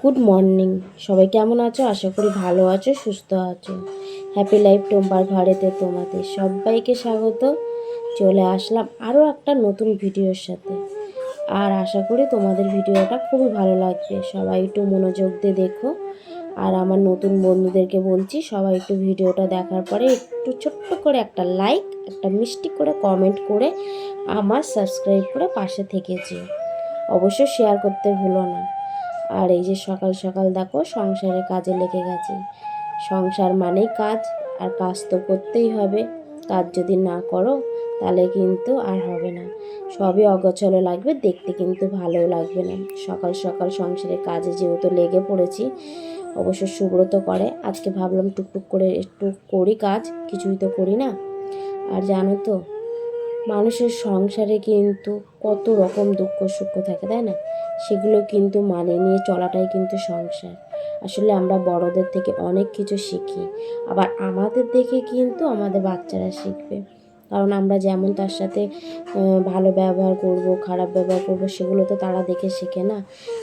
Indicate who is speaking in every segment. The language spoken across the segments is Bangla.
Speaker 1: Good morning. সবাই কেমন আছো? আশা করি ভালো আছো, সুস্থ আছো। হ্যাপি লাইফ টোম্বার ঘরেতে তোমাদের সবাইকে স্বাগত। চলে আসলাম আরও একটা নতুন ভিডিওর সাথে। আর আশা করি তোমাদের ভিডিওটা খুবই ভালো লাগবে। সবাই একটু মনোযোগ দিয়ে দেখো। আর আমার নতুন বন্ধুদেরকে বলছি, সবাই একটু ভিডিওটা দেখার পরে একটু ছোট্ট করে একটা লাইক, একটা মিষ্টি করে কমেন্ট করে আমার সাবস্ক্রাইব করে পাশে থেকেছি অবশ্যই শেয়ার করতে ভুলো না। আর এই যে সকাল সকাল দেখো সংসারে কাজে লেগে গেছে। সংসার মানেই কাজ, আর কাজ তো করতেই হবে। কাজ যদি না করো, তাহলে কিন্তু আর হবে না। সবই অগোছলো লাগবে, দেখতে কিন্তু ভালোও লাগবে না। সকাল সকাল সংসারে কাজে যেহেতু লেগে পড়েছি, অবশ্য সুব্রত করে। আজকে ভাবলাম টুকটুক করে, একটু করি কাজ, কিছুই তো করি না। আর জানো তো মানুষের সংসারে কিন্তু কত রকম দুঃখ সুখ থাকে, তাই না? সেগুলো কিন্তু মানে নিয়ে চলাটাই কিন্তু সংসার। আসলে আমরা বড়দের থেকে অনেক কিছু শিখি, আবার আমাদের দেখে কিন্তু আমাদের বাচ্চারা শিখবে। কারণ আমরা যেমন তার সাথে ভালো ব্যবহার করব, খারাপ ব্যবহার করব, সেগুলো তো তারা দেখে শেখে না।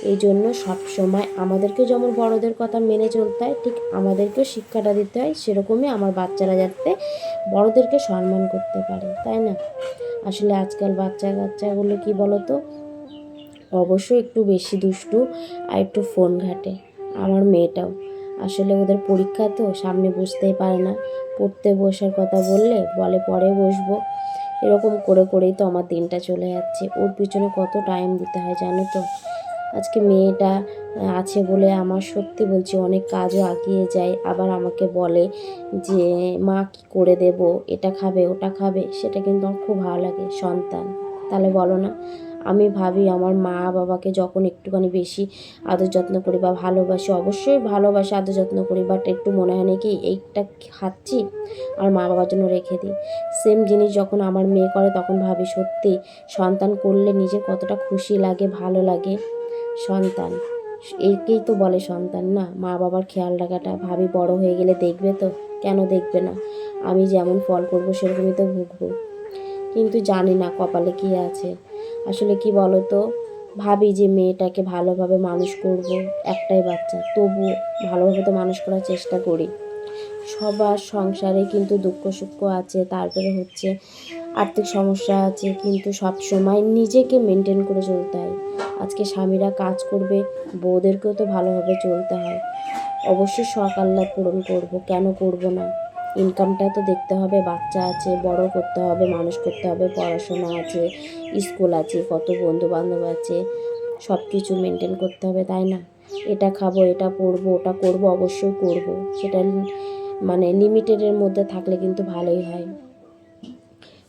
Speaker 1: এই জন্য সবসময় আমাদেরকে যেমন বড়দের কথা মেনে চলতে হয়, ঠিক আমাদেরকেও শিক্ষাটা দিতে হয়, সেরকমই আমার বাচ্চারা যাতে বড়দেরকে সম্মান করতে পারে, তাই না? আসলে আজকাল বাচ্চা কাচ্চাগুলো কি বলতো? অবশ্যই একটু বেশি দুষ্টু আর একটু ফোন ঘাটে, আমার মেয়েটাও। আসলে ওদের পরীক্ষা তো, সামনে বুঝতেই পারে না। পড়তে বসার কথা বললে বলে পরে বসবো। এরকম করে করেই তো আমার দিনটা চলে যাচ্ছে। ওর পিছনে কত টাইম দিতে হয় জানো তো? আজকে মেয়েটা আছে বলে আমার সত্যি বলছি অনেক কাজও আগিয়ে যায়। আবার আমাকে বলে যে, মা, কি করে দেব? এটা খাবে, ওটা খাবে? সেটা কিন্তু আমার খুব ভালো লাগে, সন্তান। তাহলে বলো না আমি ভাবি আমার মা বাবাকে যখন একটুখানি বেশি আদর যত্ন করি বা ভালোবাসি, অবশ্যই ভালোবাসি, আদর যত্ন করি বাট একটু মনে হয় নাকি এইটা খাচ্ছি আর মা বাবার জন্য রেখে দিই। সেম জিনিস যখন আমার মেয়ে করে তখন ভাবি, সত্যি, সন্তান করলে নিজে কতটা খুশি লাগে, ভালো লাগে? সন্তান, একেই তো বলে সন্তান না? মা বাবার খেয়াল রাখাটা, ভাবি বড় হয়ে গেলে দেখবে তো? কেন দেখবে না? আমি যেমন ফল করব, সেরকমই তো ভুগবো। কিন্তু জানি না কপালে কি আছে। আসলে কি বলতো? ভাবি যে মেয়েটাকে ভালোভাবে মানুষ করব, একটাই বাচ্চা, তবু ভালোভাবে তো মানুষ করার চেষ্টা করি। সবার সংসারে কিন্তু দুঃখ সুখ আছে, তারপরে হচ্ছে আর্থিক সমস্যা আছে, কিন্তু সব সময় নিজেকে মেনটেন করে চলতে হয়। আজকে স্বামীরা কাজ করবে, বউদেরকেও তো ভালোভাবে চলতে হয়। অবশ্যই শখ পূরণ করব, কেন করব না? ইনকামটা তো দেখতে হবে, বাচ্চা আছে, বড় করতে হবে, মানুষ করতে হবে, পড়াশোনা আছে, স্কুল আছে, কত বন্ধু বান্ধব আছে সব কিছু মেনটেন করতে হবে, তাই না? এটা খাব, এটা পরবো ওটা করব, অবশ্যই করব। সেটা মানে লিমিটেডের মধ্যে থাকলে কিন্তু ভালোই হয়।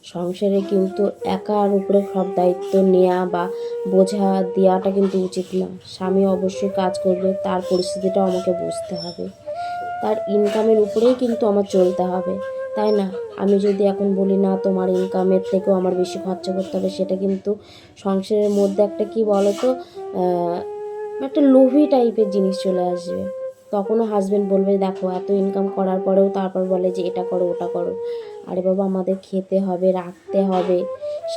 Speaker 1: সংসারে কিন্তু একার উপরে সব দায়িত্ব নেওয়া বা বোঝা দেওয়াটা কিন্তু উচিত না। স্বামী অবশ্যই কাজ করবে, তার পরিস্থিতিটাও আমাকে বুঝতে হবে। তার ইনকামের উপরেই কিন্তু আমার চলতে হবে। তাই না? আমি যদি এখন বলি না তোমার ইনকামের থেকেও আমার বেশি খরচা করতে হবে সেটা কিন্তু সংসারের মধ্যে একটা কি বলতো আহ, একটা লোভী টাইপের জিনিস চলে আসবে। তখনও হাজবেন্ড বলবে দেখো এত ইনকাম করার পরেও তারপর বলে যে এটা করো ওটা করো। আরে বাবা আমাদের খেতে হবে রাখতে হবে।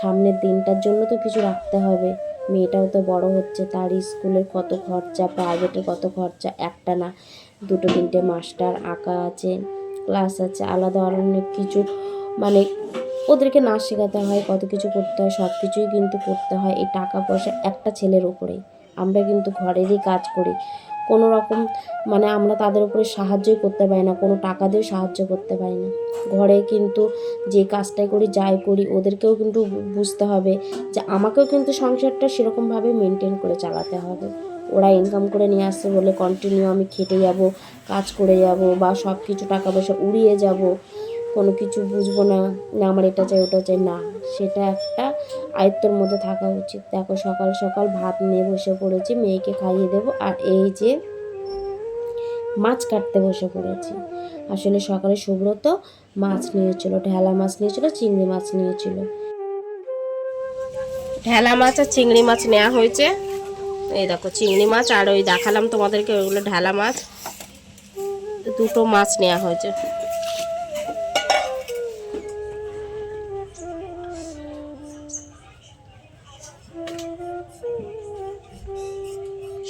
Speaker 1: সামনের দিনটার জন্য তো কিছু রাখতে হবে। মেয়েটাও তো বড় হচ্ছে তার স্কুলের কত খরচা প্রাইভেটের কত খরচা একটা না। দুটো, তিনটে মাস্টার, আঁকা আছে, ক্লাস আছে, আলাদা অনেক কিছু। মানে ওদেরকে নাচ শেখাতে হয়, কত কিছু করতে হয়, সব কিছুই কিন্তু করতে হয় এই টাকা পয়সা একটা ছেলের উপরেই। আমরা কিন্তু ঘরেরই কাজ করি। কোনো রকম মানে আমরা তাদের উপরে সাহায্যই করতে পারি না, কোনো টাকা দিয়েও সাহায্য করতে পারি না। ঘরে কিন্তু যে কাজটাই করি, যাই করি, ওদেরকেও কিন্তু বুঝতে হবে যে আমাকেও কিন্তু সংসারটা সেরকমভাবে মেনটেন করে চালাতে হবে। ওরা ইনকাম করে নিয়ে আসছে বলে কন্টিনিউ আমি খেটে যাব, কাজ করে যাব বা সব কিছু টাকা পয়সা উড়িয়ে যাব, কোনো কিছু বুঝব না না আমার এটা চাই, ওটা চাই, না। সেটা একটা আয়ত্তর মধ্যে থাকা উচিত। দেখো সকাল সকাল ভাত নিয়ে বসে পড়েছি, মেয়েকে খাইয়ে দেবো আর এই যে মাছ কাটতে বসে পড়েছি। আসলে সকালে সুব্রত মাছ নিয়েছিল, ঢেলা মাছ নিয়েছিল, চিংড়ি মাছ নিয়েছিল।
Speaker 2: ঢেলা মাছ আর চিংড়ি মাছ নেওয়া হয়েছে। এই দেখো চিংড়ি মাছ আর ওই দেখালাম তোমাদেরকে ওইগুলো ঢালা মাছ। দুটো মাছ নেওয়া হয়েছে।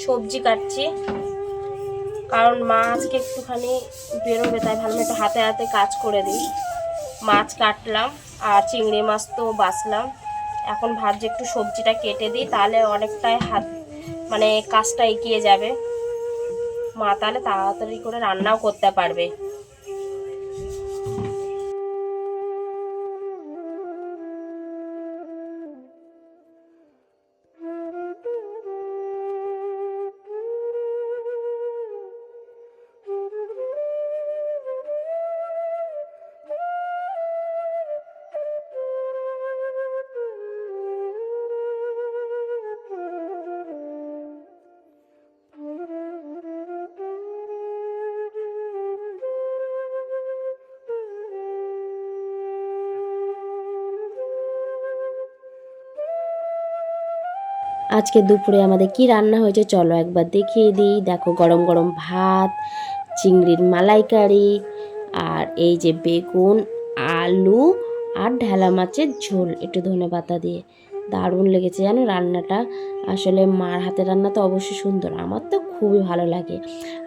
Speaker 2: সবজি কাটছি। কারণ মা আজকে একটুখানি বেরোবে, তাই ভালো একটু হাতে হাতে কাজ করে দিই। মাছ কাটলাম আর চিংড়ি মাছ তো বাছলাম এখন ভাবছি একটু সবজিটা কেটে দিই, তাহলে অনেকটাই হাত মানে কাজটা এগিয়ে যাবে। মা তাহলে তাড়াতাড়ি করে রান্নাও করতে পারবে।
Speaker 1: আজকে দুপুরে আমাদের কি রান্না হয়েছে চলো একবার দেখিয়ে দিই। দেখো গরম গরম ভাত, চিংড়ির মালাইকারি, আর এই যে বেগুন, আলু আর ঢেলা মাছের ঝোল, একটু ধনে পাতা দিয়ে। দারুণ লেগেছে জানো রান্নাটা। আসলে মার হাতের রান্না তো অবশ্যই সুন্দর, আমার তো খুবই ভালো লাগে।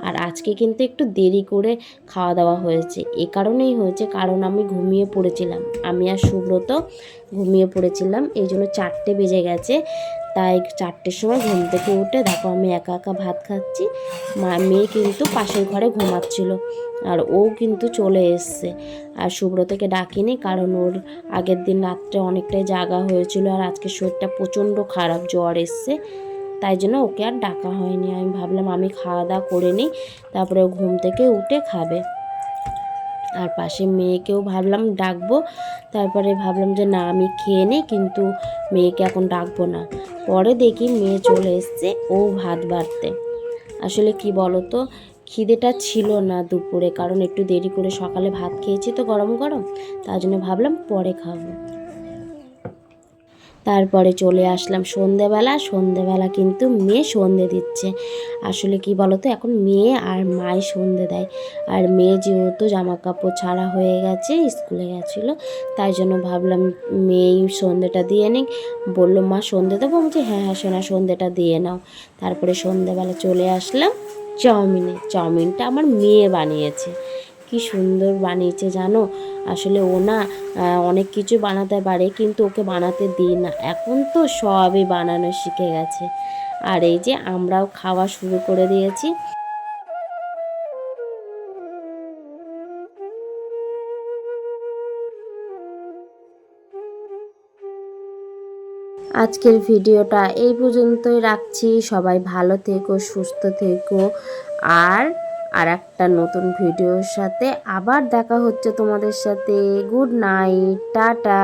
Speaker 1: আর আজকে কিন্তু একটু দেরি করে খাওয়া দাওয়া হয়েছে, এ কারণেই হয়েছে কারণ আমি ঘুমিয়ে পড়েছিলাম। আমি আর সুব্রত ঘুমিয়ে পড়েছিলাম, এই জন্য চারটে বেজে গেছে। তাই চারটের সময় ঘুম থেকে উঠে দেখো আমি একা একা ভাত খাচ্ছি। মা, মেয়ে কিন্তু পাশের ঘরে ঘুমাচ্ছিল আর ও কিন্তু চলে এসছে। আর সুব্রতকে ডাকিনি কারণ ওর আগের দিন রাত্রে অনেকটাই জাগা হয়েছিল আর আজকে শরীরটা প্রচণ্ড খারাপ, জ্বর এসছে। তাই জন্য ওকে আর ডাকা হয়নি। আমি ভাবলাম আমি খাওয়া দাওয়া করে নিই, তারপরে ও ঘুম থেকে উঠে খাবে। আর পাশে মেয়েকেও ভাবলাম ডাকবো। তারপরে ভাবলাম যে না, আমি খেয়ে নিই, কিন্তু মেয়েকে এখন ডাকবো না। পরে দেখি মেয়ে চলে এসছে, ও ভাত বাড়তে। আসলে কি বলো তো খিদেটা ছিল না দুপুরে, কারণ একটু দেরি করে সকালে ভাত খেয়েছি তো গরম গরম তার জন্য ভাবলাম পরে খাব। তারপরে চলে আসলাম সন্ধেবেলা। সন্ধেবেলা কিন্তু মেয়ে সন্ধে দিচ্ছে। আসলে কি বলতো এখন মেয়ে আর মাই সন্ধে দেয়। আর মেয়ে যেহেতু জামা কাপড় ছাড়া হয়ে গেছে স্কুলে গেছিল তাই জন্য ভাবলাম মেয়েই সন্ধেটা দিয়ে নিক। বলল মা সন্ধে দেবো? বলছি, হ্যাঁ হ্যাঁ সোনা সন্ধেটা দিয়ে নাও। তারপরে সন্ধেবেলা চলে আসলাম চাউমিনে। চাউমিনটা আমার মেয়ে বানিয়েছে। কি সুন্দর বানিয়েছে জানো? আসলে ও না অনেক কিছু বানাতে পারে কিন্তু ওকে বানাতে দিই না। এখন তো সবই বানানো শিখে গেছে। আর এই যে আমরাও খাওয়া শুরু করে দিয়েছি। আজকের ভিডিওটা এই পর্যন্তই রাখছি। সবাই ভালো থেকো, সুস্থ থেকো। আর আর একটা নতুন ভিডিওর সাথে আবার দেখা হচ্ছে তোমাদের সাথে। Good night tata.